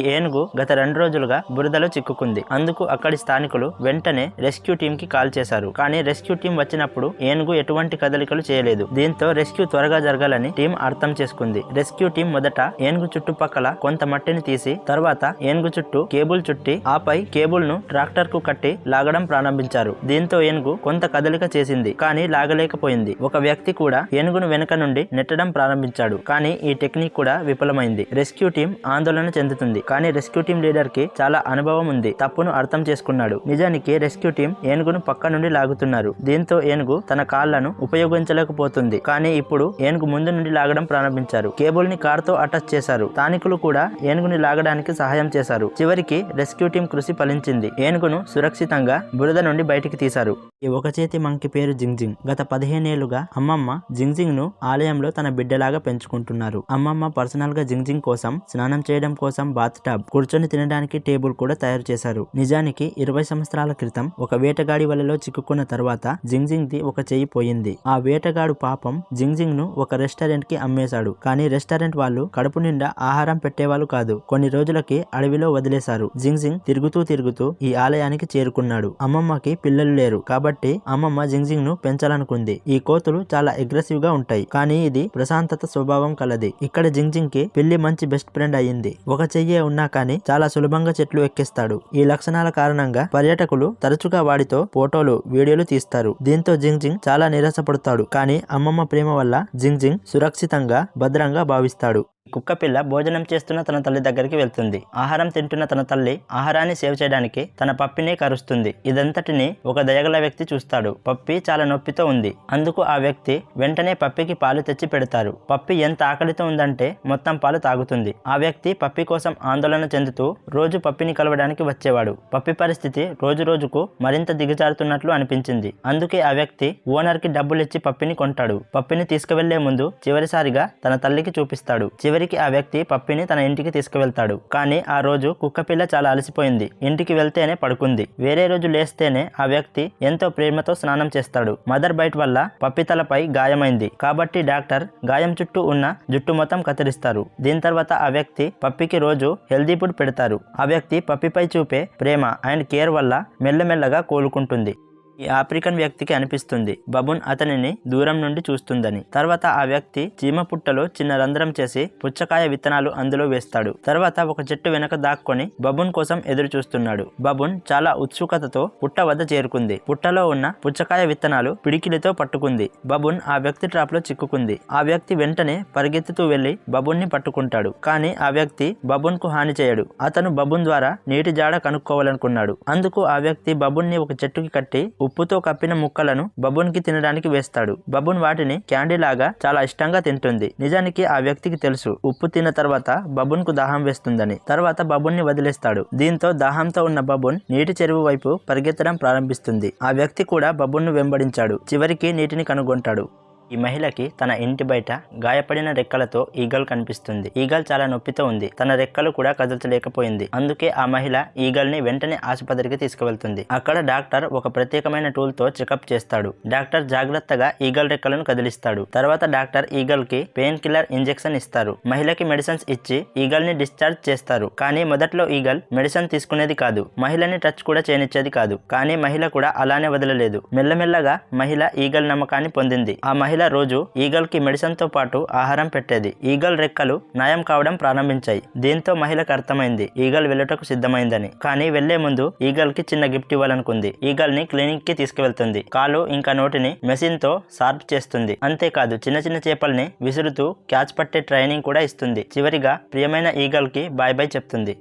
ఈ ఏనుగు గత రెండు రోజులుగా బురదలో చిక్కుకుంది. అందుకు అక్కడి స్థానికులు వెంటనే రెస్క్యూ టీం కి కాల్ చేశారు. కానీ రెస్క్యూ టీం వచ్చినప్పుడు ఏనుగు ఎటువంటి కదలికలు చేయలేదు. దీంతో రెస్క్యూ త్వరగా జరగాలని టీం అర్థం చేసుకుంది. రెస్క్యూ టీం మొదట ఏనుగు చుట్టుపక్కల కొంత మట్టిని తీసి తర్వాత ఏనుగు చుట్టూ కేబుల్ చుట్టి ఆపై కేబుల్ను ట్రాక్టర్కు కట్టి లాగడం ప్రారంభించారు. దీంతో ఏనుగు కొంత కదలిక చేసింది కానీ లాగలేకపోయింది. ఒక వ్యక్తి కూడా ఏనుగును వెనుక నుండి నెట్టడం ప్రారంభించాడు. కానీ ఈ టెక్నిక్ కూడా విఫలమైంది. రెస్క్యూ టీం ఆందోళన చెందుతుంది. కానీ రెస్క్యూ టీం లీడర్కి చాలా అనుభవం ఉంది. తప్పును అర్థం చేసుకున్నాడు. నిజానికి రెస్క్యూ టీం ఏనుగును పక్క నుండి లాగుతున్నారు. దీంతో ఏనుగు తన కాళ్ళను ఉపయోగించలేకపోతుంది. కానీ ఇప్పుడు ఏనుగు ముందు నుండి లాగడం ప్రారంభించారు. కేబుల్ని కార్తో అటాచ్ చేశారు. స్థానికులు కూడా ఏనుగుని లాగడానికి సహాయం చేశారు. చివరికి రెస్క్యూ టీం కృషి ఫలించింది. ఏనుగును సురక్షితంగా బురద నుండి బయటికి తీశారు. ఈ ఒక చేతి మంకి పేరు జింగ్జింగ్ గత పదిహేనేళ్ళుగా అమ్మమ్మ జింగ్జింగ్ను ఆలయంలో తన బిడ్డలాగా పెంచుకుంటున్నారు. అమ్మమ్మ పర్సనల్గా జింగ్జింగ్ కోసం స్నానం చేయడం కోసం బాత్ టబ్ కూర్చొని తినడానికి టేబుల్ కూడా తయారు చేశారు. నిజానికి ఇరవై సంవత్సరాల క్రితం ఒక వేటగాడి వలలో చిక్కుకున్న తర్వాత జింగ్జింగ్ ది ఒక చేయి పోయింది. ఆ వేటగాడు పాపం జింగ్జింగ్ను ఒక రెస్టారెంట్కి అమ్మేశాడు. కానీ రెస్టారెంట్ వాళ్ళు కడుపు నిండా ఆహారం పెట్టేవాళ్ళు కాదు. కొన్ని రోజులకి అడవిలో వదిలేశారు. జింగ్జింగ్ తిరుగుతూ తిరుగుతూ ఈ ఆలయానికి చేరుకున్నాడు. అమ్మమ్మకి పిల్లలు లేరు. కాబట్టి కాబట్టి అమ్మమ్మ జింగ్జింగ్ను పెంచాలనుకుంది. ఈ కోతులు చాలా అగ్రెసివ్గా ఉంటాయి. కానీ ఇది ప్రశాంతత స్వభావం కలది. ఇక్కడ జింగ్జింగ్కి పిల్లి మంచి బెస్ట్ ఫ్రెండ్ అయ్యింది. ఒక చెయ్యే ఉన్నా కానీ చాలా సులభంగా చెట్లు ఎక్కిస్తాడు. ఈ లక్షణాల కారణంగా పర్యాటకులు తరచుగా వాడితో ఫోటోలు వీడియోలు తీస్తారు. దీంతో జింగ్జింగ్ చాలా నిరాశపడతాడు. కానీ అమ్మమ్మ ప్రేమ వల్ల జింగ్జింగ్ సురక్షితంగా భద్రంగా భావిస్తాడు. కుక్కపిల్ల భోజనం చేస్తున్న తన తల్లి దగ్గరికి వెళ్తుంది. ఆహారం తింటున్న తన తల్లి ఆహారాన్ని సేవ్ చేయడానికి తన పప్పిని కరుస్తుంది. ఇదంతటిని ఒక దయగల వ్యక్తి చూస్తాడు. పప్పి చాలా నొప్పితో ఉంది. అందుకు ఆ వ్యక్తి వెంటనే పప్పికి పాలు తెచ్చి పెడతారు. పప్పి ఎంత ఆకలితో ఉందంటే మొత్తం పాలు తాగుతుంది. ఆ వ్యక్తి పప్పి కోసం ఆందోళన చెందుతూ రోజు పప్పిని కలవడానికి వచ్చేవాడు. పప్పి పరిస్థితి రోజు రోజుకు మరింత దిగజారుతున్నట్లు అనిపించింది. అందుకే ఆ వ్యక్తి ఓనర్కి డబ్బులిచ్చి పప్పిని కొంటాడు. పప్పిని తీసుకువెళ్ళే ముందు చివరిసారిగా తన తల్లికి చూపిస్తాడు. చివరి చివరికి ఆ వ్యక్తి పప్పిని తన ఇంటికి తీసుకువెళ్తాడు. కానీ ఆ రోజు కుక్కపిల్ల చాలా అలసిపోయింది. ఇంటికి వెళ్తేనే పడుకుంది. వేరే రోజు లేస్తేనే ఆ వ్యక్తి ఎంతో ప్రేమతో స్నానం చేస్తాడు. మదర్ బైట్ వల్ల పప్పి తలపై గాయమైంది. కాబట్టి డాక్టర్ గాయం చుట్టూ ఉన్న జుట్టు మొత్తం కత్తిరిస్తారు. దీని తర్వాత ఆ వ్యక్తి పప్పికి రోజు హెల్దీ ఫుడ్ పెడతారు. ఆ వ్యక్తి పప్పిపై చూపే ప్రేమ అండ్ కేర్ వల్ల మెల్లమెల్లగా కోలుకుంటుంది. ఈ ఆఫ్రికన్ వ్యక్తికి అనిపిస్తుంది. బబున్ అతనిని దూరం నుండి చూస్తుందని. తర్వాత ఆ వ్యక్తి చీమ పుట్టలో చిన్న రంధ్రం చేసి పుచ్చకాయ విత్తనాలు అందులో వేస్తాడు. తర్వాత ఒక చెట్టు వెనక దాక్కొని బబున్ కోసం ఎదురు చూస్తున్నాడు బబున్ చాలా ఉత్సుకతతో పుట్ట వద్ద చేరుకుంది. పుట్టలో ఉన్న పుచ్చకాయ విత్తనాలు పిడికిలితో పట్టుకుంది. బబున్ ఆ వ్యక్తి ట్రాప్లో చిక్కుకుంది. ఆ వ్యక్తి వెంటనే పరిగెత్తుతూ వెళ్ళి బబున్ని పట్టుకుంటాడు. కానీ ఆ వ్యక్తి బబున్కు హాని చేయడు. అతను బబున్ ద్వారా నీటి జాడ కనుక్కోవాలనుకున్నాడు. అందుకు ఆ వ్యక్తి బబున్ని ఒక చెట్టుకి కట్టి ఉప్పుతో కప్పిన ముక్కలను బబున్కి తినడానికి వేస్తాడు. బబున్ వాటిని క్యాండీ లాగా చాలా ఇష్టంగా తింటుంది. నిజానికి ఆ వ్యక్తికి తెలుసు. ఉప్పు తిన్న తర్వాత బబున్కు దాహం వేస్తుందని. తర్వాత బబున్ని వదిలేస్తాడు. దీంతో దాహంతో ఉన్న బబున్ నీటి చెరువు వైపు పరిగెత్తడం ప్రారంభిస్తుంది. ఆ వ్యక్తి కూడా బబున్ను వెంబడించాడు. చివరికి నీటిని కనుగొంటాడు. ఈ మహిళకి తన ఇంటి బయట గాయపడిన రెక్కలతో ఈగల్ కనిపిస్తుంది. ఈగల్ చాలా నొప్పితో ఉంది. తన రెక్కలు కూడా కదల్చలేకపోయింది. అందుకే ఆ మహిళ ఈగల్ని వెంటనే ఆసుపత్రికి తీసుకువెళ్తుంది. అక్కడ డాక్టర్ ఒక ప్రత్యేకమైన టూల్తో చెకప్ చేస్తాడు. డాక్టర్ జాగ్రత్తగా ఈగల్ రెక్కలను కదిలిస్తాడు. తర్వాత డాక్టర్ ఈగల్కి పెయిన్ కిల్లర్ ఇంజెక్షన్ ఇస్తారు. మహిళకి మెడిసిన్స్ ఇచ్చి ఈగల్ని డిశ్చార్జ్ చేస్తారు. కానీ మొదట్లో ఈగల్ మెడిసిన్ తీసుకునేది కాదు. మహిళని టచ్ కూడా చేయనిచ్చేది కాదు. కానీ మహిళ కూడా అలానే వదలలేదు. మెల్లమెల్లగా మహిళ ఈగల్ నమ్మకాన్ని పొందింది. ఆ మహిళ రోజు ఈగల్కి మెడిసిన్తో పాటు ఆహారం పెట్టేది. ఈగల్ రెక్కలు నయం కావడం ప్రారంభించాయి. దీంతో మహిళకు అర్థమైంది ఈగల్ వెళ్ళటకు సిద్ధమైందని. కానీ వెళ్ళే ముందు ఈగల్కి చిన్న గిఫ్ట్ ఇవ్వాలనుకుంది. ఈగల్ని క్లినిక్కి తీసుకువెళ్తుంది. కాలు ఇంకా నోటిని మెషిన్తో షార్ప్ చేస్తుంది. అంతేకాదు చిన్న చిన్న చేపల్ని విసురుతూ క్యాచ్ పట్టే ట్రైనింగ్ కూడా ఇస్తుంది. చివరిగా ప్రియమైన ఈగల్కి బాయ్ బాయ్ చెప్తుంది.